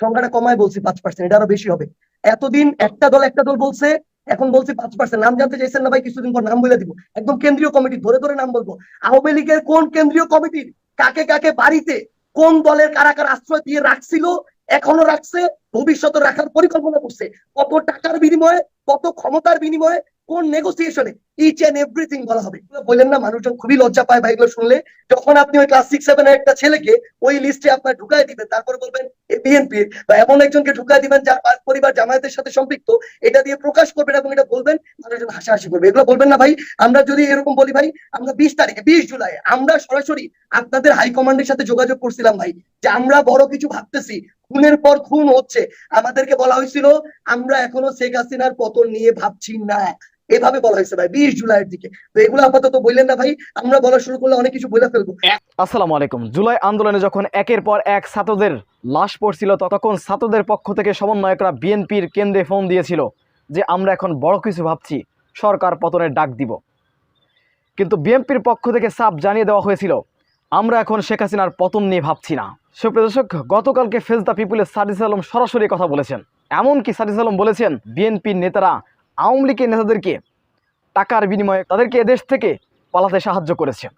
সংখ্যাটা কমায় বলছি পাঁচ পার্সেন্ট এটা আরও বেশি হবে। এতদিন একটা দল একটা দল বলছে এখন বলছি পাঁচ পার্সেন্ট নাম জানতে চাইছেন না ভাই কিছুদিন পর নাম বলে দিব। একদম কেন্দ্রীয় কমিটি ধরে ধরে নাম বলব। আওয়ামী লীগের কোন কেন্দ্রীয় কমিটির কাকে কাকে বাড়িতে কোন দলের কারা কারা আশ্রয় দিয়ে রাখছিল এখনও রাখছে ভবিষ্যতে রাখার পরিকল্পনা করছে। কত টাকার বিনিময়ে কত ক্ষমতার বিনিময়ে কোন নেগোসিয়েশনে ইচ এন্ড এভরিথিং বলা হবে। বললেন না, মানুষজন খুবই লজ্জা পায় ভাই এগুলো শুনলে। যখন আপনি ওই ক্লাস সিক্স সেভেনের একটা ছেলেকে ওই লিস্টে আপনার ঢুকাই দিবেন, তারপরে বলবেন বিএনপির বা এমন একজনকে ঢুকাই দিবেন যার পরিবার জামায়াতের সাথে সম্পৃক্ত, এটা দিয়ে প্রকাশ করবেন এবং এটা বলবেন, মানুষজন হাসাহাসি করবে। এগুলো বলবেন না ভাই, আমরা যদি এরকম বলি ভাই, আমরা বিশ তারিখে, বিশ জুলাই, আমরা সরাসরি আপনাদের হাইকমান্ডের সাথে যোগাযোগ করছিলাম ভাই, যে আমরা বড় কিছু ভাবতেছি। খুনের পর খুন হচ্ছে। আমাদেরকে বলা হয়েছিল, আমরা এখনও শেখ হাসিনার পতন নিয়ে ভাবছি না। এভাবে বলা হয়েছে ভাই, বিশ জুলাইয়ের দিকে। তো এগুলো আপাতত বললেন না ভাই, আমরা বলা শুরু করলে অনেক কিছু বলে ফেলব। আসসালামু আলাইকুম। জুলাই আন্দোলনে যখন একের পর এক ছাত্রদের লাশ পড়ছিল তখন ছাত্রদের পক্ষ থেকে সমন্বয়করা বিএনপির কেন্দ্রে ফোন দিয়েছিল যে, আমরা এখন বড় কিছু ভাবছি, সরকার পতনের ডাক দিব। কিন্তু বিএনপির পক্ষ থেকে চাপ জানিয়ে দেওয়া হয়েছিল, আমরা এখন শেখ হাসিনার পতন নিয়ে ভাবছি না। সুপ্রিয় দর্শক, গতকালকে ফেজ দ্য পিপুলের সাদিস আলম সরাসরি কথা বলেছেন। এমনকি সাদিস আলম বলেছেন, বিএনপির নেতারা আওয়ামী লীগের নেতাদেরকে টাকার বিনিময়ে তাদেরকে এদেশ থেকে পালাতে সাহায্য করেছে।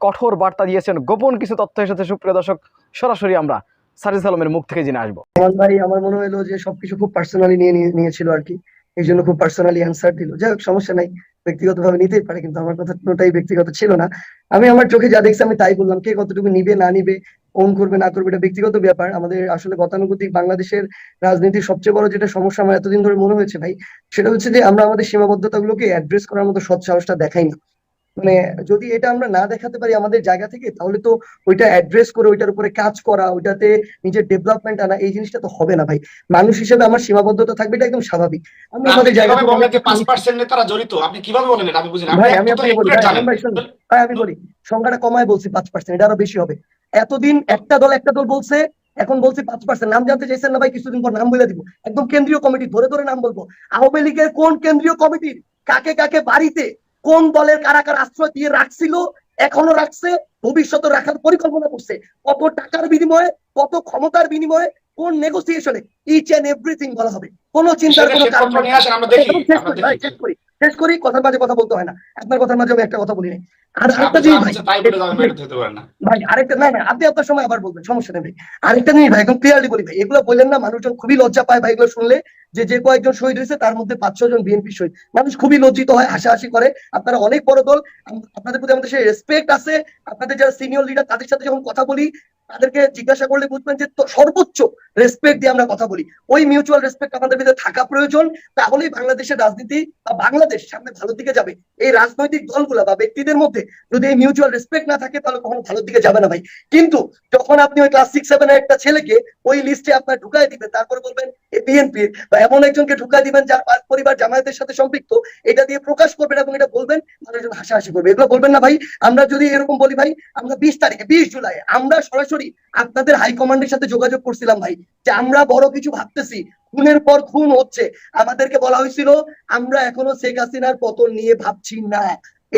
কঠোর বার্তা দিয়েছেন, গোপন কিছু তথ্য এসেছে। সুপ্রিয় দর্শক, সরাসরি আমরা সারিস আলমের মুখ থেকে জেনে আসব। ভাই, আমার মনে হলো যে সবকিছু খুব পার্সোনালি নিয়ে- নিয়েছিল আর কি। এই জন্য খুব পার্সোনালি অ্যান্সার দিল। যাই হোক, সমস্যা নাই। ব্যক্তিগত ভাবে নিতেই পারে, কিন্তু আমার কথা কোনোটাই ব্যক্তিগত ছিল না। আমি আমার চোখে যা দেখছি, আমি তাই বললাম। কে কতটুকু নিবে, না নিবে ওন করবে না করবে, এটা ব্যক্তিগত ব্যাপার। আমাদের আসলে গতানুগতিক বাংলাদেশের রাজনীতির সবচেয়ে বড় যেটা সমস্যা আমার এতদিন ধরে মনে হয়েছে ভাই, সেটা হচ্ছে যে আমরা আমাদের সীমাবদ্ধতা গুলোকে অ্যাড্রেস করার মতো সৎ সাহসটা দেখাই না। মানে যদি এটা আমরা না দেখাতে পারি আমাদের জায়গা থেকে তাহলে তো ওইটা অ্যাড্রেস করে ওইটার উপরে কাজ করা ওইটাতে নিজের ডেভেলপমেন্ট আনা এই জিনিসটা তো হবে না ভাই। মানুষ হিসেবে আমার সীমাবদ্ধতা থাকবে এটা একদম স্বাভাবিক। আমি আমাদের জায়গা থেকে যে অনেক পাঁচ কিছু- পার্সেন্ট নেতারা জড়িত আপনি কীভাবে বলেন এটা? আমি বুঝি না। ভাই আমি আপনাকে বলি ভাই, আমি বলি সংখ্যাটা কমায় বলছি পাঁচ পার্সেন্ট এটা আরও বেশি হবে। এতদিন একটা দল একটা দল বলছে এখন বলছি পাঁচ পার্সেন্ট নাম জানতে চাইছেন না ভাই কিছুদিন পর নাম বলে দিব। একদম কেন্দ্রীয় কমিটি ধরে ধরে নাম বলব। আওয়ামী লীগের কোন কেন্দ্রীয় কমিটির কাকে কাকে বাড়িতে কোন দলের কারা কারা আশ্রয় দিয়ে রাখছিল এখনও রাখছে ভবিষ্যতে রাখার পরিকল্পনা করছে। কত টাকার বিনিময়ে কত ক্ষমতার বিনিময়ে কোন নেগোসিয়েশনে ইচ এন্ড এভরিথিং বলা হবে? কোন চিন্তার কোনো কারণ আমরা দেখি শেষ করি কথার মাঝে কথা বলতে হয় না। আপনার কথার মাঝে আমি একটা কথা বলি নাই। আর আরেকটা জিনিস ভাই না। ভাই আরেকটা না না আপনি আপনার সময় আবার বলবেন সমস্যা নেই আরেকটা জিনিস ভাই একদম ক্লিয়ারলি বলি ভাই এগুলো বললেন না মানুষজন খুবই লজ্জা পায় ভাই এগুলো শুনলে। যে যে কয়েকজন শহীদ হয়েছে তার মধ্যে পাঁচ জন বিএনপি শহীদ। মানুষ খুবই লজ্জিত হয় হাসাহাসি করে। আপনারা অনেক বড় দল আপনাদের প্রতি আমাদের সেই রেসপেক্ট আছে। আপনাদের যারা সিনিয়র লিডার তাদের সাথে যখন কথা বলি তাদেরকে জিজ্ঞাসা করলে বুঝবেন যে সর্বোচ্চ রেসপেক্ট দিয়ে আমরা কথা বলি। ওই মিউচুয়াল রেসপেক্ট আমাদের ভিতরে থাকা প্রয়োজন। তাহলেই বাংলাদেশের রাজনীতি বা বাংলাদেশ সামনে ভালোর দিকে যাবে। এই রাজনৈতিক দলগুলা বা ব্যক্তিদের মধ্যে যদি এই মিউচুয়াল রেসপেক্ট না থাকে, তাহলে কখনো ভালোর দিকে যাবে না ভাই। কিন্তু যখন আপনি ওই ক্লাস সিক্স সেভেনের একটা ছেলেকে ওই লিস্টে আপনার ঢুকাই দিবেন, তারপরে বলবেন বিএনপির বা এমন একজনকে ঢুকাই দিবেন যার পা- পরিবার জামায়াতের সাথে সম্পৃক্ত, এটা দিয়ে প্রকাশ করবেন এবং এটা বলবেন মানুষজন হাসাহাসি করবে এগুলো বলবেন না ভাই। আমরা যদি এরকম বলি ভাই, আমরা বিশ তারিখে, বিশ জুলাই, আমরা সরাসরি আপনাদের হাইকমান্ডের সাথে যোগাযোগ করছিলাম ভাই। যে আমরা বড় কিছু ভাবতেছি খুনের পর খুন হচ্ছে। আমাদেরকে বলা হয়েছিল আমরা এখনও শেখ হাসিনার পতন নিয়ে ভাবছি না।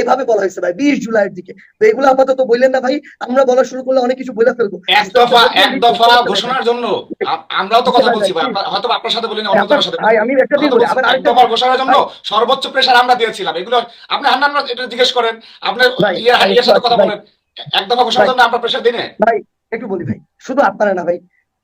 এভাবে বলা হয়েছে ভাই বিশ জুলাইয়ের দিকে। তো এগুলো আপাতত বললেন না ভাই আমরা বলা শুরু করলে অনেক কিছু বলে ফেলব। এক দফা এক দফা ঘোষণার জন্য আমরাও তো কথা বলছি ভাই হয়তো আপনার সাথে বলি না অন্য সাথে ভাই আমি একটা বলি আবার আরেকটা দফা ঘোষণার জন্য সর্বোচ্চ প্রেশার আমরা দিয়েছিলাম। এগুলো আপনি হান্নান এটা জিজ্ঞেস করেন আপনার ভাই, ইয়ে সাথে কথা বলেন। এক দফা ঘোষণার। জন্য আমরা প্রেশার দিনে? ভাই একটু বলি ভাই, শুধু আপনারা না ভাই,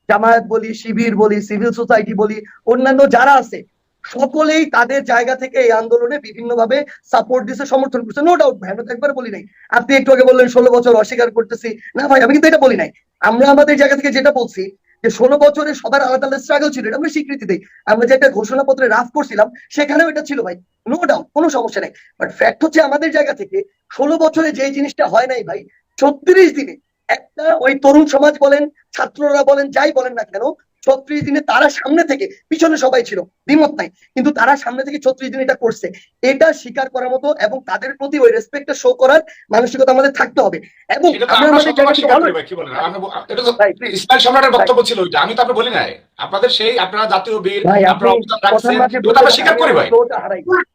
জামায়াত বলি, শিবির বলি সিভিল সোসাইটি বলি, অন্যান্য যারা আছে, সকলেই তাদের জায়গা থেকে এই আন্দোলনে বিভিন্ন ভাবে সাপোর্ট দিছে, সমর্থন করছে নো ডাউট ভাই, আমি তো একবার বলি নাই। আপনি একটু আগে বললেন, ষোলো বছর অস্বীকার করতেছি। না ভাই, আমি কিন্তু এটা বলি নাই। আমরা আমাদের জায়গা থেকে যেটা বলছি, যে ষোলো বছরে সবার আলাদা আলাদা স্ট্রাগল ছিল, এটা আমরা স্বীকৃতি দিই। আমরা যে একটা ঘোষণাপত্রে রাফ করছিলাম, সেখানেও এটা ছিল ভাই নো ডাউট কোনো সমস্যা নাই। বাট ফ্যাক্ট হচ্ছে আমাদের জায়গা থেকে ষোলো বছরে যে জিনিসটা হয় নাই ভাই, ছত্রিশ দিনে একটা ওই তরুণ সমাজ বলেন ছাত্ররা বলেন যাই বলেন না কেন ছত্রিশ দিনে তারা সামনে থেকে পিছনে সবাই ছিল দ্বিমত নাই। কিন্তু তারা সামনে থেকে ছত্রিশ দিন এটা করছে। এটা স্বীকার করার মতো এবং তাদের প্রতি ওই রেসপেক্টটা শো করার মানসিকতা আমাদের থাকতে হবে। এবং আমরা আমরা? আমরা সম্রাটের বক্তব্য ছিল আমি তো বলি নাই। আপনাদের সেই আপনারা জাতীয় বীর আপনারা অবদান রাখছেন কথার মাঝে এটা তো আমরা স্বীকার করি ভাই।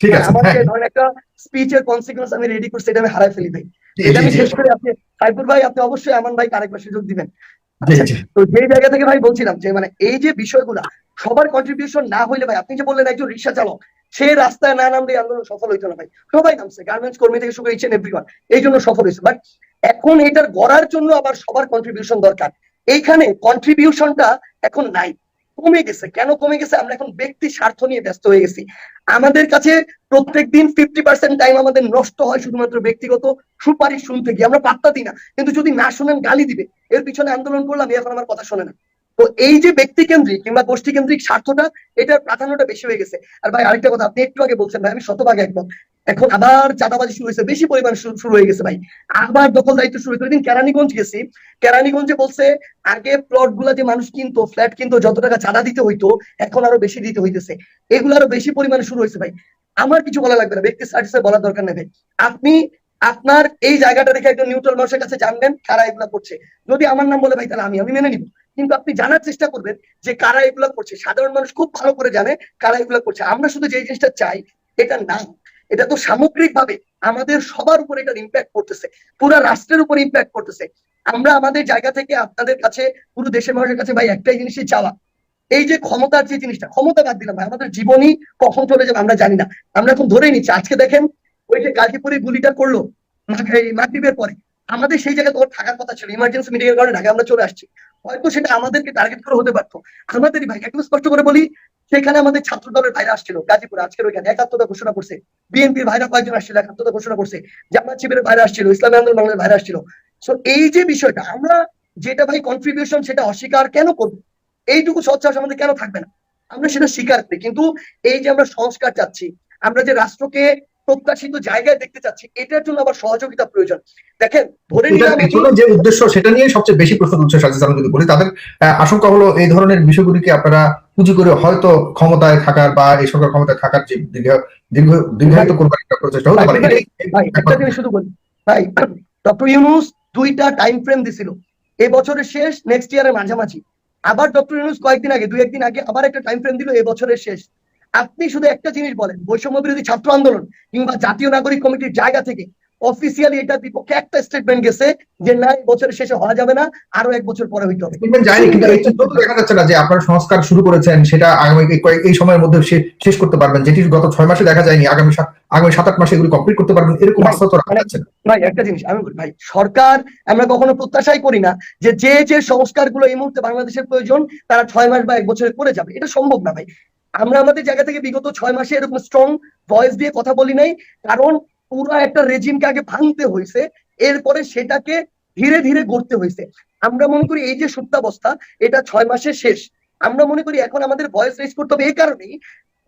ঠিক আছে আমার হ্যাঁ। ধরেন একটা স্পিচের কনসিকুয়েন্স আমি রেডি করছি এটা আমি হারাই ফেলি ভাই। এটা আমি শেষ করে আপনি সাইফুর ভাই আপনি অবশ্যই আমান ভাই আরেকবার সুযোগ দিবেন। তো সেই জায়গা থেকে ভাই বলছিলাম যে মানে এই যে বিষয়গুলা সবার কন্ট্রিবিউশন না হইলে ভাই আপনি যে বললেন একজন রিক্সা চালক সে রাস্তায় না নামলে আন্দোলন সফল হইতো না ভাই। সবাই নামছে গার্মেন্টস কর্মী থেকে শুরু হয়েছেন এভরিওয়ান এই জন্য সফল হয়েছে বাট এখন এটার গড়ার জন্য আবার সবার কন্ট্রিবিউশন দরকার। এইখানে কন্ট্রিবিউশনটা এখন নাই। কমে গেছে। কেন কমে গেছে? আমরা এখন ব্যক্তি স্বার্থ নিয়ে ব্যস্ত হয়ে গেছি। আমাদের কাছে প্রত্যেক দিন ফিফটি পার্সেন্ট টাইম আমাদের নষ্ট হয় শুধুমাত্র ব্যক্তিগত সুপারিশ শুনতে গিয়ে। আমরা পাত্তা দিই না। কিন্তু যদি না শোনেন, গালি দিবে। এর পিছনে আন্দোলন করলাম, এখন আমার কথা শোনে না। তো এই যে ব্যক্তি কেন্দ্রিক কিংবা গোষ্ঠী কেন্দ্রিক স্বার্থটা, এটার প্রাধান্যটা বেশি হয়ে গেছে। আর ভাই, আরেকটা কথা, আপনি একটু আগে বলছেন ভাই, আমি শতভাগ একমত। এখন আবার চাঁদাবাজি শুরু হয়েছে, বেশি পরিমাণ শুরু হয়ে গেছে ভাই। আবার দখল দায়িত্ব শুরু হয়েছে। দিন কেরানীগঞ্জ গেছি। কেরানীগঞ্জে বলছে, আগে প্লটগুলা যে মানুষ কিনতো, ফ্ল্যাট কিনতো, যত টাকা চাঁদা দিতে হইতো, এখন আরও বেশি দিতে হইতেছে। এগুলো আরও বেশি পরিমাণে শুরু হয়েছে ভাই। আমার কিছু বলা লাগবে না, ব্যক্তি স্ট্যাটাসে বলার দরকার নেই ভাই। আপনি, আপনার এই জায়গাটা দেখে একজন নিউট্রাল মানুষের কাছে জানবেন, কারা এগুলা করছে। যদি আমার নাম বলে ভাই, তাহলে আমি আমি মেনে নিব। কিন্তু আপনি জানার চেষ্টা করবেন যে কারা এগুলা করছে। সাধারণ মানুষ খুব ভালো করে জানে কারা এগুলা করছে। আমরা শুধু যে জিনিসটা চাই, এটা না। এটা তো সামগ্রিক ভাবে আমাদের সবার উপর এটার ইম্প্যাক্ট করতেছে পুরো রাষ্ট্রের উপর ইম্প্যাক্ট করতেছে আমরা আমাদের জায়গা থেকে আপনাদের কাছে, পুরো দেশের মানুষের কাছে ভাই একটাই জিনিসই চাওয়া। এই যে ক্ষমতার যে জিনিসটা, ক্ষমতা বাদ দিলাম ভাই, আমাদের জীবনই কখন চলে যাবে আমরা জানি না। আমরা এখন ধরেই নিচ্ছি, আজকে দেখেন ওই যে গাজীপুরে গুলিটা করল মাগরিবের পরে। আমাদের সেই জায়গায় তখন থাকার কথা ছিল। ইমার্জেন্সি মিডিয়ার কারণে ঢাকা আমরা চলে আসছি। হয়তো সেটা আমাদেরকে টার্গেট করে হতে পারতো। আমাদেরই ভাই একদম স্পষ্ট করে বলি, সেখানে আমাদের ছাত্র দলের ভাইরা আসছিল, গাজীপুর, আজকের ওইখানে। একাত্মতা ঘোষণা করছে। বিএনপির ভাইরা কয়েকজন আসছিল একাত্মতা ঘোষণা করছে। জামাত শিবিরের ভাইরা আসছিল, ইসলামী আন্দোলন বাংলার ভাইরা আসছিল। সো এই যে বিষয়টা, আমরা যেটা ভাই কন্ট্রিবিউশন সেটা অস্বীকার কেন করব? এইটুকু সচ্ছাস আমাদের কেন থাকবে না? আমরা সেটা স্বীকার করি। কিন্তু এই যে আমরা সংস্কার চাচ্ছি, আমরা যে রাষ্ট্রকে প্রত্যাশিত জায়গায় দেখতে চাচ্ছি এটার জন্য আবার সহযোগিতা প্রয়োজন। দেখেন ধরে নিলাম যে উদ্দেশ্য সেটা নিয়ে সবচেয়ে বেশি প্রশ্ন উঠছে সাজিদ আমি যদি বলি তাদের আশঙ্কা হলো এই ধরনের বিষয়গুলিকে আপনারা পুঁজি করে হয়তো ক্ষমতায় থাকার বা এই সরকার ক্ষমতায় থাকার যে দীর্ঘ দীর্ঘ দীর্ঘায়িত করবার একটা প্রচেষ্টা হতে পারে। একটা জিনিস শুধু বলি ভাই ডক্টর ইউনুস দুইটা টাইম ফ্রেম দিছিল। এই বছরের শেষ নেক্সট ইয়ারের মাঝামাঝি। আবার ডক্টর ইউনুস কয়েকদিন আগে দুই একদিন আগে আবার একটা টাইম ফ্রেম দিল এই বছরের শেষ। আপনি শুধু একটা জিনিস বলেন বৈষম্য বিরোধী ছাত্র আন্দোলন কিংবা জাতীয় নাগরিক কমিটির জায়গা থেকে অফিসিয়ালি এটার বিপক্ষে একটা স্টেটমেন্ট গেছে যে না বছরের শেষে হওয়া যাবে না আরও এক বছর পরে হইতে হবে। যায়নি কিন্তু এই চিত্র দেখা যাচ্ছে না যে আপনারা সংস্কার শুরু করেছেন সেটা আগামী এই সময়ের মধ্যে শেষ করতে পারবেন যেটি গত ছয় মাসে দেখা যায়নি আগামী আগামী সাত আট মাসে এগুলি কমপ্লিট করতে পারবেন এরকম আস্থা তো রাখা মানে- যাচ্ছে না। ভাই একটা জিনিস আমি বলি ভাই সরকার আমরা কখনো প্রত্যাশাই করি না যে যে যে সংস্কারগুলো এই মুহূর্তে বাংলাদেশের প্রয়োজন তারা ছয় মাস বা এক বছরে করে যাবে এটা সম্ভব না ভাই। আমরা আমাদের জায়গা থেকে বিগত ছয় মাসে এরকম স্ট্রং ভয়েস দিয়ে কথা বলি নাই, কারণ পুরো একটা রেজিমকে আগে ভাঙতে হয়েছে, এরপরে সেটাকে ধীরে ধীরে গড়তে হয়েছে। আমরা মনে করি এই যে সুপ্তাবস্থা এটা ছয় মাসে শেষ। আমরা মনে করি এখন আমাদের ভয়েস রেজ করতে হবে এই কারণেই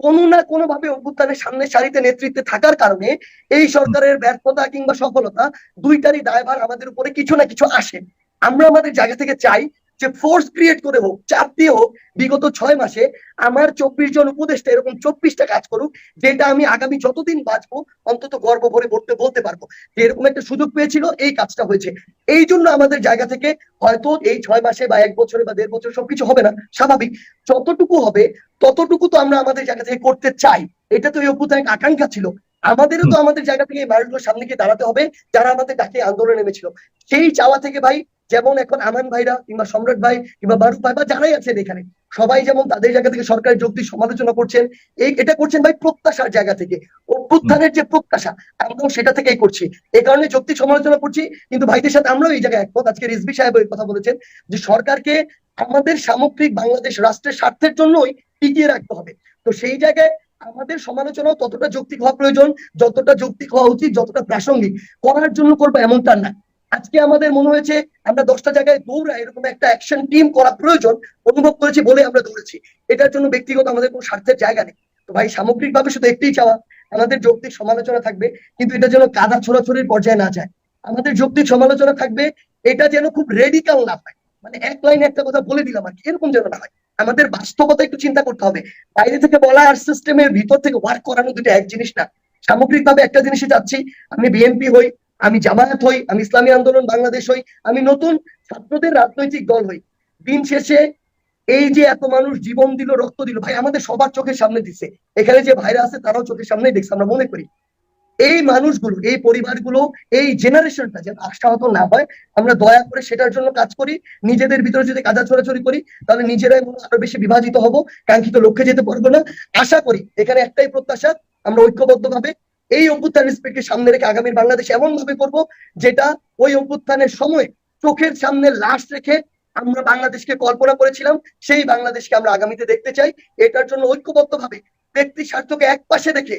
কোনো না কোনো ভাবে অভ্যুত্থানের সামনে সারিতে নেতৃত্বে থাকার কারণে এই সরকারের ব্যর্থতা কিংবা সফলতা দুইটারই দায়ভার আমাদের উপরে কিছু না কিছু আসে। আমরা আমাদের জায়গা থেকে চাই যে ফোর্স ক্রিয়েট করে হোক চাপ দিয়ে হোক বিগত ছয় মাসে আমার চব্বিশ জন উপদেষ্টা এরকম চব্বিশটা কাজ করুক যেটা আমি আগামী যতদিন বাঁচবো অন্তত গর্ব ভরে বলতে বলতে পারব। যে এরকম একটা সুযোগ পেয়েছিল এই কাজটা হয়েছে। এই জন্য আমাদের জায়গা থেকে হয়তো এই ছয় মাসে বা এক বছরে বা দেড় বছর সবকিছু হবে না স্বাভাবিক। যতটুকু হবে ততটুকু তো আমরা আমাদের জায়গা থেকে করতে চাই। এটা তো এই অভ্যুত্থানের আকাঙ্ক্ষা ছিল। আমাদেরও তো আমাদের জায়গা থেকে এই মানুষগুলোর সামনে গিয়ে দাঁড়াতে হবে যারা আমাদের ডাকে আন্দোলনে নেমেছিল। সেই চাওয়া থেকে ভাই যেমন এখন আমান ভাইরা কিংবা সম্রাট ভাই কিংবা বারুক ভাই বা যারাই আছেন এখানে, সবাই যেমন তাদের জায়গা থেকে সরকারের যুক্তি সমালোচনা করছেন, এই এটা করছেন ভাই প্রত্যাশার জায়গা থেকে। অভ্যুত্থানের যে প্রত্যাশা, আমরাও সেটা থেকেই করছি। এই কারণে যুক্তি সমালোচনা করছি, কিন্তু ভাইদের সাথে আমরাও এই জায়গায় একমত। আজকে রিজবি সাহেব এই কথা বলেছেন যে সরকারকে আমাদের সামগ্রিক বাংলাদেশ রাষ্ট্রের স্বার্থের জন্যই টিকিয়ে রাখতে হবে। তো সেই জায়গায় আমাদের সমালোচনাও ততটা যৌক্তিক হওয়া প্রয়োজন, যতটা যৌক্তিক হওয়া উচিত, যতটা প্রাসঙ্গিক, করার জন্য করব এমনটা না। আজকে আমাদের মনে হয়েছে আমরা দশটা জায়গায় দৌড়াই এরকম একটা অ্যাকশন টিম করা প্রয়োজন অনুভব করেছি বলে আমরা দৌড়েছি। এটার জন্য ব্যক্তিগত আমাদের কোনো স্বার্থের জায়গা নেই। তো ভাই সামগ্রিক ভাবে শুধু একটাই চাওয়া, আমাদের যৌক্তিক সমালোচনা থাকবে, কিন্তু এটা যেন কাদা ছোড়াছড়ির পর্যায়ে না যায়। আমাদের যৌক্তিক সমালোচনা থাকবে, এটা যেন খুব রেডিকাল না হয়। মানে এক লাইনে একটা কথা বলে দিলাম আর কি, এরকম যেন না হয়। আমাদের বাস্তবতা একটু চিন্তা করতে হবে। বাইরে থেকে বলা আর সিস্টেমের ভিতর থেকে ওয়ার্ক করানো দুটো এক জিনিস না। সামগ্রিকভাবে একটা জিনিসে যাচ্ছি, আমি বিএনপি হই আমি জামায়াত হই, আমি ইসলামী আন্দোলন, বাংলাদেশ হই, আমি নতুন ছাত্রদের রাজনৈতিক দল হই। দিন শেষে এই যে এত মানুষ জীবন দিল, রক্ত দিল, ভাই, আমাদের সবার চোখের সামনে দিচ্ছে এখানে যে ভাইরা আছে, তারাও চোখের সামনে দেখছে, আমরা মনে করি। এই মানুষগুলো, এই পরিবারগুলো, এই জেনারেশনটা যেন আশাহত না হয়, আমরা দয়া করে সেটার জন্য কাজ করি, নিজেদের ভিতরে যদি কাজা ছড়াছড়ি করি, তাহলে নিজেরাই মনে আরও বেশি বিভাজিত হব, কাঙ্ক্ষিত লক্ষ্যে যেতে পারব না। আশা করি, এখানে একটাই প্রত্যাশা, আমরা ঐক্যবদ্ধ ভাবে এই অভ্যুত্থান রেসপেক্টকে সামনে রেখে আগামীর বাংলাদেশ এমন ভাবে করব যেটা ওই অভ্যুত্থানের সময় চোখের সামনে লাশ রেখে আমরা বাংলাদেশকে কল্পনা করেছিলাম, সেই বাংলাদেশকে আমরা আগামীতে দেখতে চাই। এটার জন্য ঐক্যবদ্ধ ভাবে ব্যক্তি স্বার্থকে এক পাশে রেখে,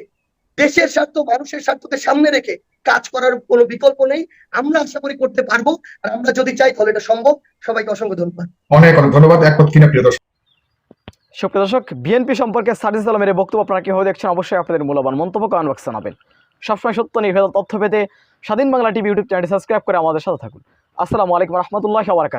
দেশের স্বার্থ, মানুষের স্বার্থকে সামনে রেখে কাজ করার কোনো বিকল্প নেই। আমরা আশা করি করতে পারব। আর আমরা যদি চাই তাহলে এটা সম্ভব। সবাইকে অসংখ্য ধন্যবাদ। অনেক অনেক ধন্যবাদ। একমত কিনা প্রিয় সুপ্রিয় দর্শক, বিএনপি সম্পর্কে সার্জিস আলমের বক্তব্য আপনারা কীভাবে দেখছেন? অবশ্যই আপনাদের মূল্যবান মন্তব্য কমেন্ট বক্সে জানাবেন। সবসময় সত্য নির্ভেদ তথ্য পেতে স্বাধীন বাংলা টিভি ইউটিউব চ্যানেলটি সাবস্ক্রাইব করে আমাদের সাথে থাকুন। আসসালামু আলাইকুম রহমতুল্লাহ বারাকাত